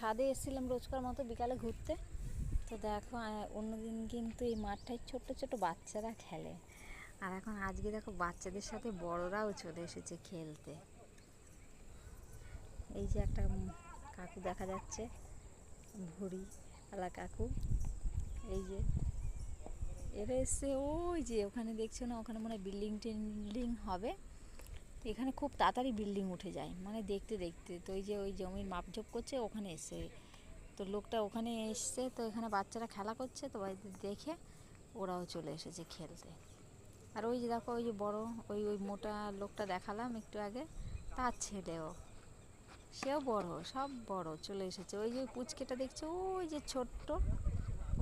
ছাদে এসেছিলাম রোজকার মতো বিকালে ঘুরতে। তো দেখো অন্যদিন কিন্তু এই মাঠটায় ছোট্ট ছোট বাচ্চারা খেলে। আর এখন আজকে দেখো বাচ্চাদের সাথে বড়রাও চলে এসেছে খেলতে। এই যে একটা কাকু দেখা যাচ্ছে, ভুড়ি আলা কাকু। এই যে, এরা এসছে ওই যে ওখানে দেখছ না, ওখানে মনে হয় বিল্ডিং টিল্ডিং হবে। তো এখানে খুব তাড়াতাড়ি বিল্ডিং উঠে যায়। মানে দেখতে দেখতে। তো ওই যে ওই জমির মাপঝোপ করছে, ওখানে এসে। তো লোকটা ওখানে এসছে, তো এখানে বাচ্চারা খেলা করছে, তো দেখে ওরাও চলে এসেছে খেলতে। আর ওই যে দেখো, ওই যে বড়, ওই ওই মোটা লোকটা দেখালাম একটু আগে, তার ছেলেও। সেও বড়, সব বড় চলে এসেছে। ওই যে পুচকেটা দেখছ, ওই যে ছোট্ট,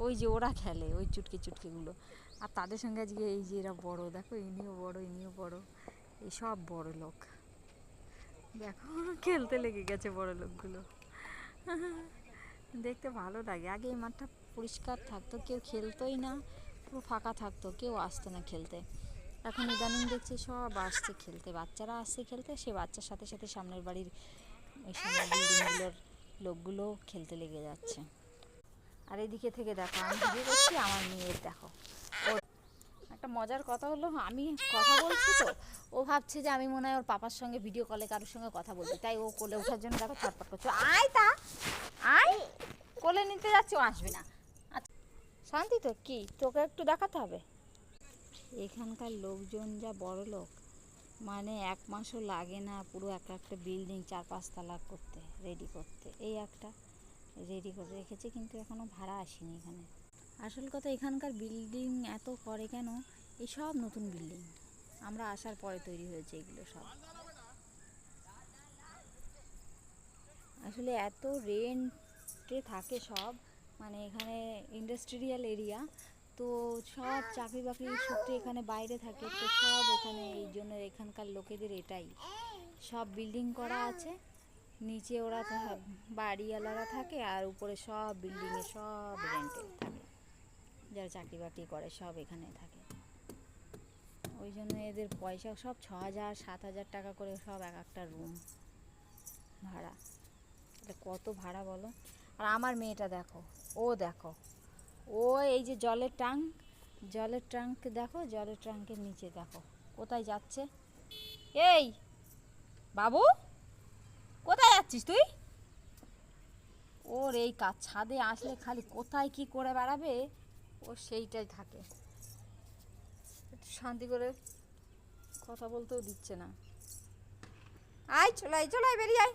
ওই যে ওরা খেলে, ওই চুটকি চুটকিগুলো আর তাদের সঙ্গে আজকে এই যে এরা বড়, দেখো, ইনিও বড় ইনিও বড়। এই সব বড় লোক। দেখো, খেলতে লেগে গেছে বড় লোকগুলো। দেখতে ভালো লাগে। আগে এই মাঠটা পরিষ্কার থাকতো, কেউ খেলতোই না, পুরো ফাঁকা থাকতো, কেউ আসতো না খেলতে। এখন ইদানিং দেখছি সব আসছে খেলতে, বাচ্চারা আসছে খেলতে, সে বাচ্চার সাথে সাথে সামনের বাড়ির, ওই সামনের বিল্ডিংগুলোর লোকগুলো খেলতে লেগে যাচ্ছে। আর এদিকে থেকে দেখো, আমি ভিডিও করছি, আমার মেয়ের দেখো। একটা মজার কথা হলো, আমি কথা বলছি তো ও ভাবছে যে আমি মনে হয় ওর পাপার সঙ্গে ভিডিও কলে কারোর সঙ্গে কথা বলছি তাই ও কোলে ওঠার জন্য দেখো ছটপট করছে। আয় তা। আয়। কোলে নিতে যাচ্ছে, ও আসবে না। আচ্ছা। শান্তি তো, কি? তোকে একটু দেখাতে হবে? এখানকার লোকজন যা বড় লোক মানে এক মাসও লাগে না পুরো এক একটা বিল্ডিং চার পাঁচতলা করতে রেডি করতে। এই একটা রেডি করে রেখেছে, কিন্তু এখনও ভাড়া আসেনি এখানে। আসল কথা, এখানকার বিল্ডিং এত করে কেন? এই সব নতুন বিল্ডিং আমরা আসার পরে তৈরি হয়েছে এগুলো সব। আসলে এত রেন্টে থাকে সব মানে এখানে ইন্ডাস্ট্রিয়াল এরিয়া তো সব চাকরি বাকরি সূত্রে এখানে বাইরে থাকে, তো সব এখানে এই জন্য এখানকার লোকেদের এটাই। সব বিল্ডিং করা আছে, নিচে ওরা বাড়িওয়ালারা থাকে, আর উপরে সব বিল্ডিংয়ে সব রেন্টে থাকে। যারা চাকরি বাকরি করে সব এখানে থাকে। ওই জন্য এদের পয়সা সব ছ হাজার, সাত হাজার টাকা করে সব এক একটা রুম ভাড়া। এটা কত ভাড়া বলো? আর আমার মেয়েটা দেখো, ও দেখো, ও এই যে জলের ট্যাঙ্ক জলের ট্যাঙ্ক দেখো, জলের ট্যাঙ্কের নিচে দেখো, কোথায় যাচ্ছে? এই, বাবু, কোথায় যাচ্ছিস তুই? ওর এই কাজ ছাদে আসলে খালি কোথায় কি করে বেড়াবে? ও সেইটাই থাকে। একটু শান্তি করে কথা বলতেও দিচ্ছে না। আয় চলাই আয় আয় বেরিয়ে আয়।